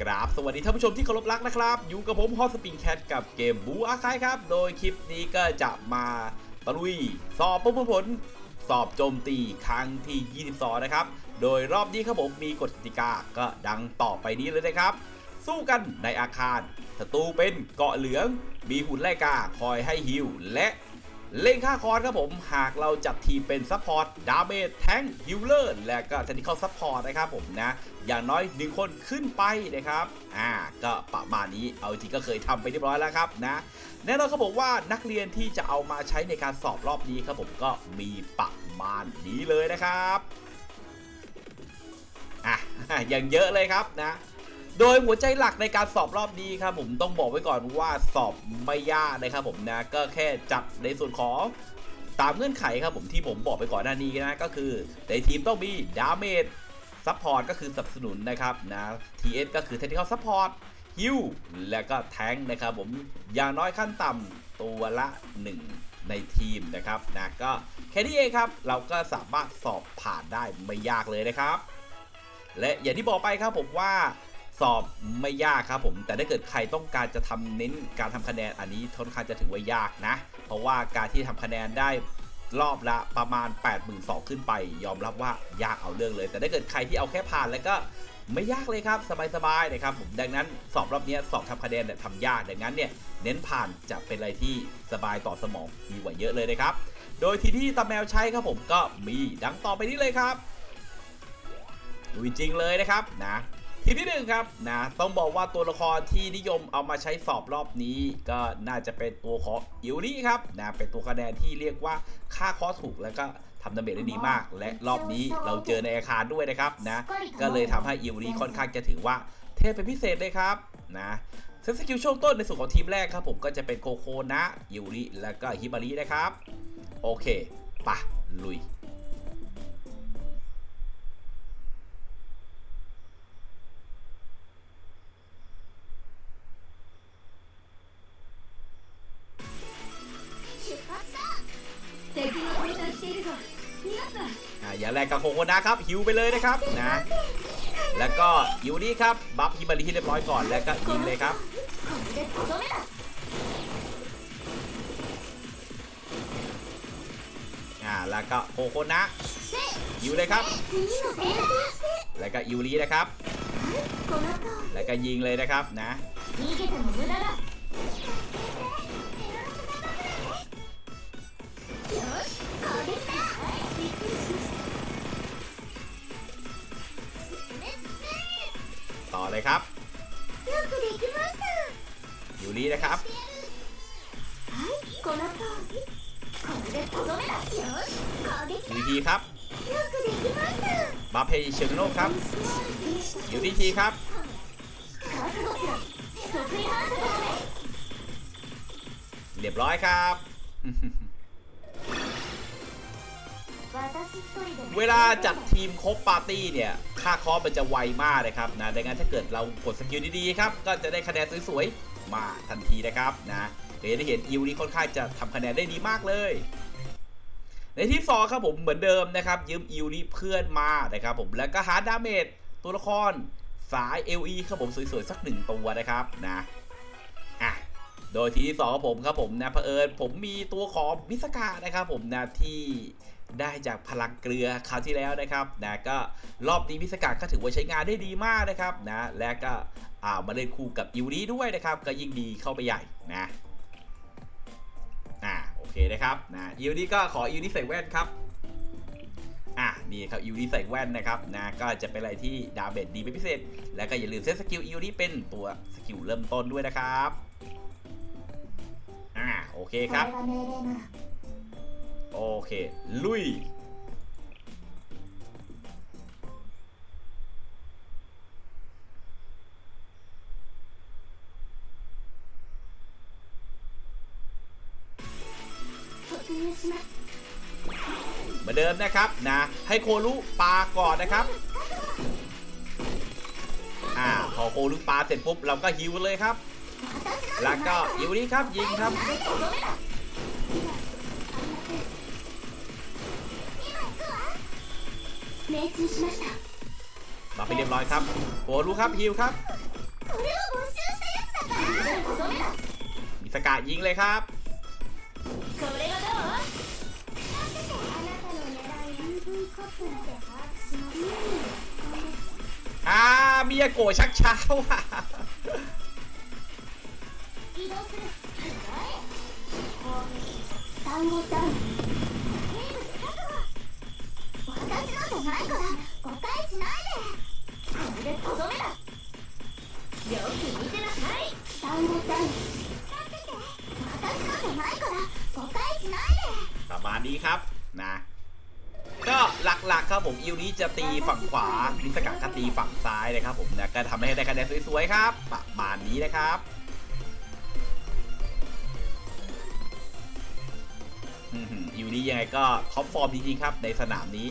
กราบสวัสดีท่านผู้ชมที่เคารพรักนะครับ อยู่กับผมฮอสปริงแคทกับเกมบูอาคายครับ โดยคลิปนี้ก็จะมาตะลุย สอบประมวลผล สอบโจมตีครั้งที่ 22 นะครับ โดยรอบนี้ครับผมมีกฎกติกาก็ดังต่อไปนี้เลยนะครับ สู้กันในอาคารศัตรูเป็นเกาะเหลือง มีหุ่นไล่กาคอยให้ฮิวและ เล่นค่าคอร์สครับผมหากเราจัดทีมเป็นซัพพอร์ตดาเมจแทงฮิลเลอร์และก็เทคนิคอลซัพพอร์ตนะครับผมนะ อย่างน้อย1คนขึ้นไปนะครับอ่าก็ประมาณนี้เอาจริงก็เคยทำไปเรียบร้อยแล้วครับนะแน่นอนครับผมว่านักเรียนที่จะเอามาใช้ในการสอบรอบนี้ครับผมก็มีประมาณนี้เลยนะครับอะอย่างเยอะเลยครับนะ โดยหัวใจหลักในการสอบรอบนี้ครับผมต้องบอกไว้ก่อนว่าสอบไม่ยากนะครับผมนะก็แค่จัดในส่วนของตามเงื่อนไขครับผมที่ผมบอกไปก่อนหน้านี้นะก็คือในทีมต้องมีดาเมจซัพพอร์ตก็คือสนับสนุนนะครับนะ TS ก็คือ Technical Support ฮิวและก็แทงนะครับผมอย่างน้อยขั้นต่ำตัวละ 1 ในทีมนะครับนะก็แค่นี้เองครับ เราก็สามารถสอบผ่านได้ไม่ยากเลยนะครับ และอย่างที่บอกไปครับผมว่า สอบไม่ยากครับผม แต่ถ้าเกิดใครต้องการจะทำเน้นการทำคะแนนอันนี้ค่อนข้างจะถือว่ายากนะ เพราะว่าการที่ทำคะแนนได้รอบละประมาณ 8 2 0 0 0ขึ้นไป ยอมรับว่ายากเอาเรื่องเลย แต่ถ้าเกิดใครที่เอาแค่ผ่านแล้วก็ไม่ยากเลยครับ สบายๆนะครับผมดังนั้นสอบรอบนี้สอบทำคะแนนเนี่ยทำยากดังนั้นเนี่ยเน้นผ่านจะเป็นอะไรที่สบายต่อสมองดีกว่าเยอะเลยนะครับ โดยทีที่ตาแมวใช้ครับผมก็มีดังต่อไปนี้เลยครับลุยจริงเลยนะครับนะ ทีมที่หนึ่งครับนะต้องบอกว่าตัวละครที่นิยมเอามาใช้สอบรอบนี้ ก็น่าจะเป็นตัวของอิวรี่ครับนะเป็นตัวคะแนนที่เรียกว่าค่าคอถูกแล้วก็ทำดาเมจได้ดีมาก และรอบนี้เราเจอในอาคารด้วยนะครับนะก็เลยทำให้อิวรี่ค่อนข้างจะถือว่าเทพเป็นพิเศษเลยครับนะเซนสกิลช่วงต้นในส่วนของทีมแรกครับผมก็จะเป็นโคโคนะอิวริแล้วก็ฮิบารินะครับ โอเคปะลุย อย่าแรกกับโคโคนะครับหิวไปเลยนะครับนะ แล้วก็ฮิวนี่ครับบัฟฮิบาริที่เรียบร้อยก่อนแล้วก็ยิงเลยครับอ่าแล้วก็โคโคนะฮิวเลยครับ แล้วก็ยูรีนะครับ แล้วก็ยิงเลยนะครับนะ เลยครับอยู่นี้นะครับอยู่ทีครับมาเพย์เชิงโลกครับอยู่ที่ทีครับเรียบร้อยครับ เวลาจัดทีมครบปาร์ตี้เนี่ยค่าคอมันจะไวมากเลยครับนะดังนั้นถ้าเกิดเรากดสกิลดีๆครับก็จะได้คะแนนสวยๆมาทันทีนะครับนะเดี๋ยวจะได้เห็นอิวนี่ค่อนข้างจะทำคะแนนได้ดีมากเลยในทีมสองครับผมเหมือนเดิมนะครับ ยืมอิวนี่เพื่อนมานะครับผมแล้วก็หาดาเมจตัวละครสาย LE ครับผมสวยๆสักหนึ่งตัวนะครับนะอะโดยทีที่สองครับผมครับผมนะเผอิญผมมีตัวของมิสกานะครับผมนะที่ ได้จากพลังเกลือคราวที่แล้วนะครับนะก็รอบนี้พิสกาดก็ถือว่าใช้งานได้ดีมากนะครับนะและก็อ่ามาเล่นคู่กับอิวรีด้วยนะครับ ก็ยิ่งดีเข้าไปใหญ่นะอ่าโอเคนะครับนะอิวรีก็ขออิวรีใส่แว่นครับอะนี่ครับยูริใส่แว่นนะครับนะก็จะเป็นอะไรที่ดาเบดดีเป็นพิเศษ แล้วก็อย่าลืมเซตสกิลยูริเป็นตัวสกิลเริ่มต้นด้วยนะครับอะโอเคครับ โอเค ลุยมาเดิมนะครับนะ ให้โครุปลาก่อนนะครับ อ่า พอโครุปลาเสร็จปุ๊บ เราก็ฮิวเลยครับ แล้วก็ฮิวนี้ครับยิงครับ มาไปเรียบร้อยครับโอ้รู้ครับฮิวครับมีสกัดยิงเลยครับอามียโกชักเช้าอะ ないから誤解しないでこれでとどめだよく見てなさい単語ダウン私のじゃないから誤解しないで ประมาณนี้ครับนะ ก็หลักๆครับผมอิวนี้จะตีฝั่งขวามิสกะก็ตีฝั่งซ้ายนะครับผมนะก็ทำให้ได้คะแนนสวยๆครับ ประมาณนี้นะครับอื้อหืออิวนี้ยังไงก็ท็อปฟอร์มจริงๆครับในสนามนี้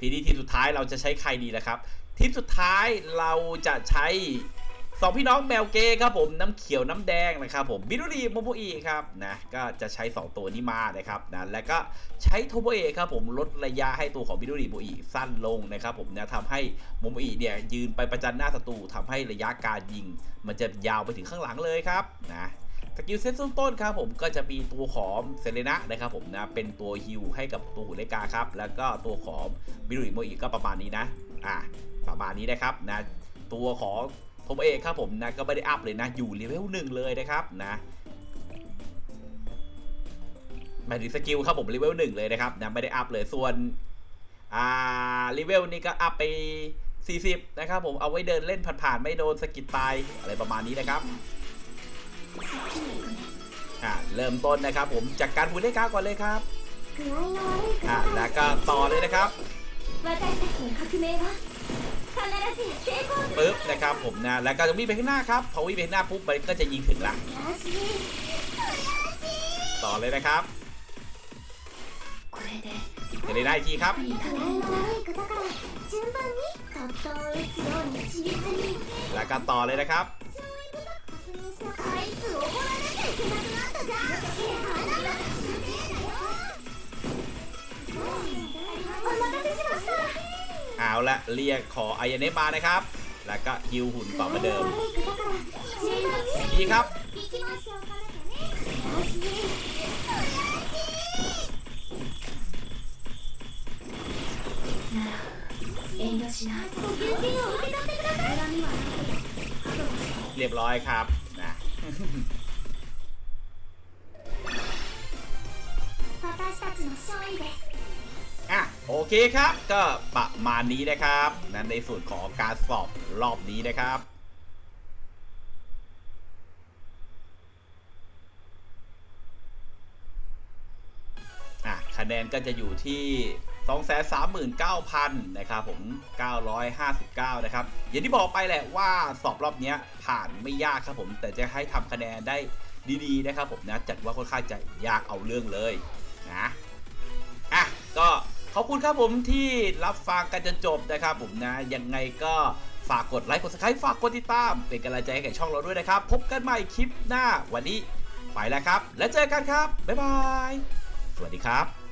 ทีนี้ทีมสุดท้ายเราจะใช้ใครดีล่ะครับ ทีมสุดท้ายเราจะใช้สองพี่น้องแมวเกย์ครับผมน้ำเขียวน้ำแดงนะครับผมบิรุรีโมโมอีครับนะก็จะใช้ 2 ตัวนี้มานะครับนะแล้วก็ใช้โทโมเอครับผมลดระยะให้ตัวของบิรุรีโมโมอีสั้นลงนะครับผมนะทำให้โมโมอีเนี่ยยืนไปประจันหน้าศัตรูทำให้ระยะการยิง มันจะยาวไปถึงข้างหลังเลยครับนะ สกิลเซตต้นๆครับผมก็จะมีตัวของเซเลนะนะครับผมนะเป็นตัวฮิวให้กับตัวหุ่นเลกาครับแล้วก็ตัวของบิรุริโมอีก็ประมาณนี้นะอะประมาณนี้นะครับนะตัวของโทมเอะครับผมนะก็ไม่ได้อัพเลยนะอยู่เลเวลหนึ่งเลยนะครับนะหมายถึงสกิลครับผมเลเวลหนึ่งเลยนะครับนะไม่ได้อัพเลยส่วนอ่าเลเวลนี้ก็อัพไป 40 นะครับผมเอาไว้เดินเล่นผ่านๆไม่โดนสกิดตายอะไรประมาณนี้นะครับ อ่าเริ่มต้นนะครับ ผมจากการพูดเลขเก้าก่อนเลยครับอ่าแล้วก็ต่อเลยนะครับปึ๊บนะครับผมนะแล้วก็จะวิ่งไปข้างหน้าครับพอวิ่งไปข้างหน้าปุ๊บมันก็จะยิงถึงละต่อเลยนะครับจะได้ได้ทีครับแล้วก็ต่อเลยนะครับ あいつ怒らなきゃいけなくなったじゃんあなたのせいだよお待たせしました เอาละเรียกขออายเนมานะครับ แล้วก็ฮิวหุ่นต่อเหมาเดิม 悪い方から順番に ดีครับ 行きましょうかねよし遠慮しないご優先を受け取ってください恨みはない เรียบร้อยครับ อะโอเคครับ ก็ประมาณนี้นะครับนั่นในส่วนของการสอบรอบนี้นะครับอะคะแนนก็จะอยู่ที่ 239,000นะครับผม 959 นะครับ อย่างที่บอกไปแหละว่าสอบรอบนี้ผ่านไม่ยากครับผม แต่จะให้ทำคะแนนได้ดีๆนะครับผมนะจัดว่าค่อนข้างจะยากเอาเรื่องเลยนะอะก็ขอบคุณครับผมที่รับฟังกันจนจบนะครับผมนะ ยังไงก็ฝากกดไลค์กด subscribe ฝากกดติดตาม เป็นกำลังใจให้กับช่องเราด้วยนะครับ พบกันใหม่คลิปหน้าวันนี้ไปแล้วครับ แล้วเจอกันครับ บ๊ายบาย สวัสดีครับ